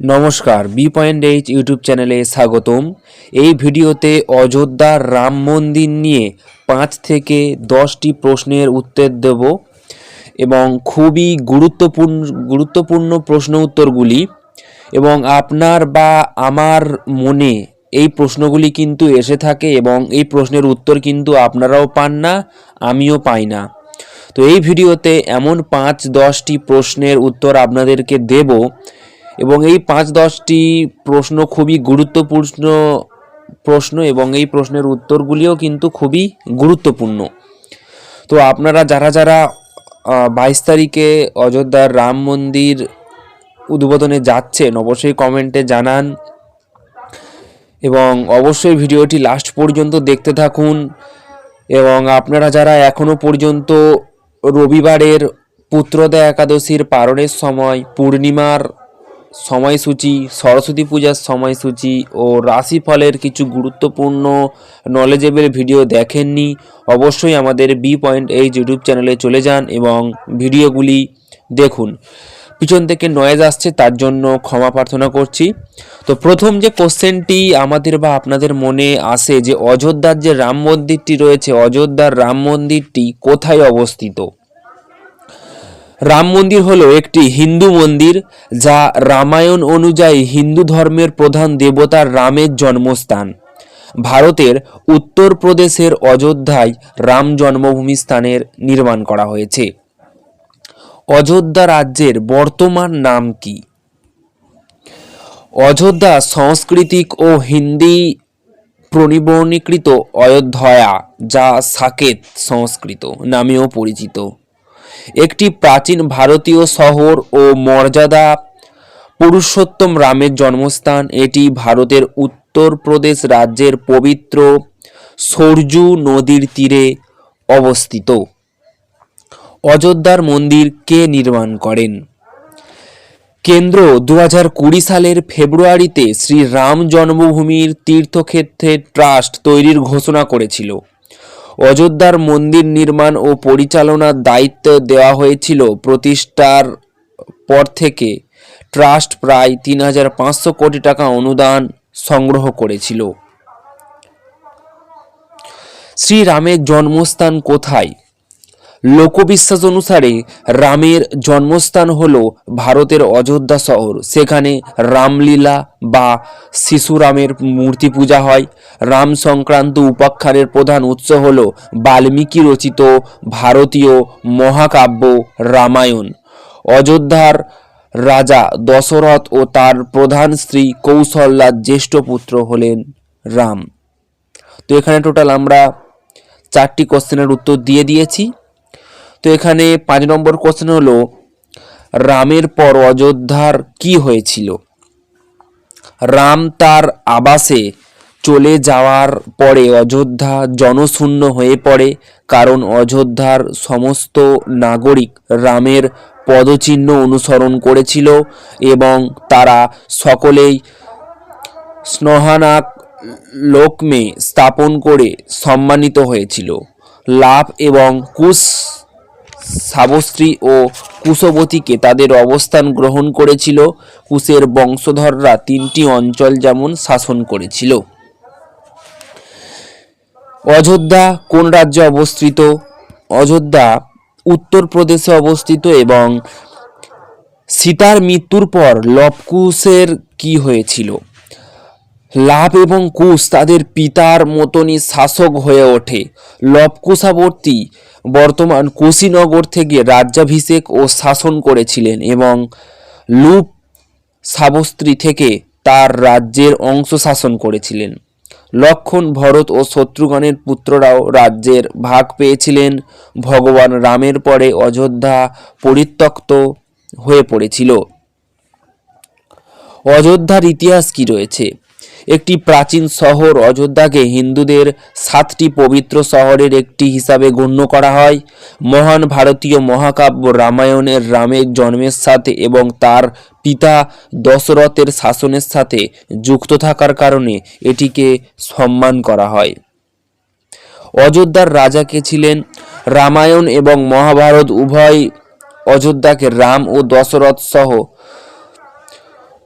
নমস্কার, B point H YouTube চ্যানেলে স্বাগতম। এই ভিডিওতে অযোধ্যার রাম মন্দির নিয়ে পাঁচ থেকে দশটি প্রশ্নের উত্তর দেব এবং খুবই গুরুত্বপূর্ণ গুরুত্বপূর্ণ প্রশ্ন উত্তরগুলি এবং আপনার বা আমার মনে এই প্রশ্নগুলি কিন্তু এসে থাকে এবং এই প্রশ্নের উত্তর কিন্তু আপনারাও পান না, আমিও পাই না। তো এই ভিডিওতে এমন পাঁচ দশটি প্রশ্নের উত্তর আপনাদেরকে দেব এবং এই পাঁচ দশটি প্রশ্ন খুবই গুরুত্বপূর্ণ প্রশ্ন এবং এই প্রশ্নের উত্তরগুলিও কিন্তু খুবই গুরুত্বপূর্ণ। তো আপনারা যারা যারা বাইশ তারিখে অযোধ্যার রাম মন্দির উদ্বোধনে যাচ্ছেন, অবশ্যই কমেন্টে জানান এবং অবশ্যই ভিডিওটি লাস্ট পর্যন্ত দেখতে থাকুন এবং আপনারা যারা এখনও পর্যন্ত রবিবারের পুত্রদা একাদশীর পারণের সময় পূর্ণিমার সময়সূচি, সরস্বতী পূজার সময়সূচি ও রাশিফলের কিছু গুরুত্বপূর্ণ নলেজেবল ভিডিও দেখেননি, অবশ্যই আমাদের বি পয়েন্ট এইচ ইউটিউব চ্যানেলে চলে যান এবং ভিডিওগুলি দেখুন। পিছন থেকে নয়েজ আসছে, তার জন্য ক্ষমা প্রার্থনা করছি। তো প্রথম যে কোশ্চেনটি আমাদের বা আপনাদের মনে আসে যে অযোধ্যার যে রাম মন্দিরটি রয়েছে, অযোধ্যার রাম মন্দিরটি কোথায় অবস্থিত? রাম মন্দির হলো একটি হিন্দু মন্দির যা রামায়ণ অনুযায়ী হিন্দু ধর্মের প্রধান দেবতার রামের জন্মস্থান। ভারতের উত্তরপ্রদেশের অযোধ্যায় রাম জন্মভূমি স্থানের নির্মাণ করা হয়েছে। অযোধ্যা রাজ্যের বর্তমান নাম কি? অযোধ্যা সাংস্কৃতিক ও হিন্দি প্রনিবর্ণীকৃত অযোধ্যয়া যা সাকেত সংস্কৃত নামেও পরিচিত। একটি প্রাচীন ভারতীয় শহর ও মর্যাদা পুরুষোত্তম রামের জন্মস্থান। এটি ভারতের উত্তরপ্রদেশ রাজ্যের পবিত্র সরজু নদীর তীরে অবস্থিত। অযোধ্যার মন্দির কে নির্মাণ করেন? কেন্দ্র দু কুড়ি সালের ফেব্রুয়ারিতে শ্রী রাম জন্মভূমির তীর্থক্ষেত্রের ট্রাস্ট তৈরির ঘোষণা করেছিল। অযোধ্যার মন্দির নির্মাণ ও পরিচালনার দায়িত্ব দেওয়া হয়েছিল প্রতিষ্ঠার পর থেকে। ট্রাস্ট প্রায় তিন হাজার পাঁচশো কোটি টাকা অনুদান সংগ্রহ করেছিল। শ্রীরামের জন্মস্থান কোথায়? লোকবিশ্বাস অনুসারে রামের জন্মস্থান হল ভারতের অযোধ্যা শহর। সেখানে রামলীলা বা শিশুরামের মূর্তি পূজা হয়। রাম সংক্রান্ত উপাখ্যানের প্রধান উৎস হল বাল্মীকি রচিত ভারতীয় মহাকাব্য রামায়ণ। অযোধ্যার রাজা দশরথ ও তার প্রধান স্ত্রী কৌশল্যার জ্যেষ্ঠ পুত্র হলেন রাম। তো এখানে টোটাল আমরা চারটি কোশ্চেনের উত্তর দিয়ে দিয়েছি। তো এখানে পাঁচ নম্বর কোশ্চেন হলো, রামের পর অযোধ্যার কি হয়েছিল? রাম তার আবাসে চলে যাওয়ার পরে অযোধ্যা জনশূন্য হয়ে পড়ে, কারণ অযোধ্যার সমস্ত নাগরিক রামের পদচিহ্ন অনুসরণ করেছিল এবং তারা সকলেই স্নহানাক লোকমে স্থাপন করে সম্মানিত হয়েছিল। লাভ এবং কুশ সাবস্ত্রী ও কুশবতীকে তাদের অবস্থান গ্রহণ করেছিল। কুশের বংশধররা তিনটি অঞ্চল যেমন শাসন করেছিল। অযোধ্যা কোন রাজ্যে অবস্থিত? অযোধ্যা উত্তরপ্রদেশে অবস্থিত এবং সীতার মৃত্যুর পর লবকুশের কি হয়েছিল? লাভ এবং কুশ তাদের পিতার মতনই শাসক হয়ে ওঠে। লবকুশাবর্তী বর্তমান কুশীনগর থেকে রাজ্যাভিষেক ও শাসন করেছিলেন এবং লুপ সাবস্ত্রী থেকে তার রাজ্যের অংশ শাসন করেছিলেন। লক্ষণ ভরত ও শত্রুঘ্নের পুত্ররাও রাজ্যের ভাগ পেয়েছিলেন। ভগবান রামের পরে অযোধ্যা পরিত্যক্ত হয়ে পড়েছিল। অযোধ্যার ইতিহাস কি রয়েছে? একটি প্রাচীন শহর অযোধ্যাকে হিন্দুদের সাতটি পবিত্র শহরের একটি হিসাবে গণ্য করা হয়। মহান ভারতীয় মহাকাব্য রামায়ণের রামের জন্মের সাথে এবং তার পিতা দশরথের শাসনের সাথে যুক্ত থাকার কারণে এটিকে সম্মান করা হয়। অযোধ্যার রাজা কে ছিলেন? রামায়ণ এবং মহাভারত উভয় অযোধ্যাকে রাম ও দশরথ সহ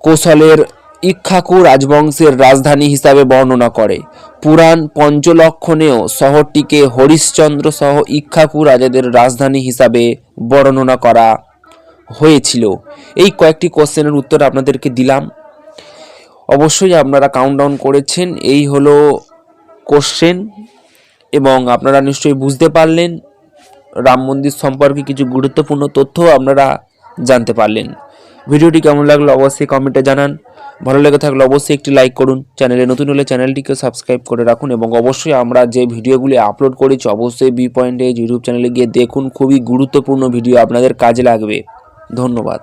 কোশলের ইক্ষ্বাকু রাজবংশের রাজধানী হিসাবে বর্ণনা করে। পুরাণ পঞ্চলক্ষণেও শহরটিকে হরিশ্চন্দ্র সহ ইক্ষ্বাকু রাজাদের রাজধানী হিসাবে বর্ণনা করা হয়েছিল। এই কয়েকটি কোশ্চেনের উত্তর আপনাদেরকে দিলাম। অবশ্যই আপনারা কাউন্টডাউন করেছেন। এই হলো কোশ্চেন এবং আপনারা নিশ্চয়ই বুঝতে পারলেন। রাম মন্দির সম্পর্কে কিছু গুরুত্বপূর্ণ তথ্য আপনারা জানতে পারলেন। ভিডিওটি কেমন লাগল অবশ্যই কমেন্টে জানান। ভালো লেগে থাকলে অবশ্যই একটি লাইক করুন। চ্যানেলে নতুন হলে চ্যানেলটিকে সাবস্ক্রাইব করে রাখুন এবং অবশ্যই আমরা যে ভিডিওগুলি আপলোড করেছি, অবশ্যই বি পয়েন্ট ইউটিউব চ্যানেলে গিয়ে দেখুন। খুবই গুরুত্বপূর্ণ ভিডিও আপনাদের কাজে লাগবে। ধন্যবাদ।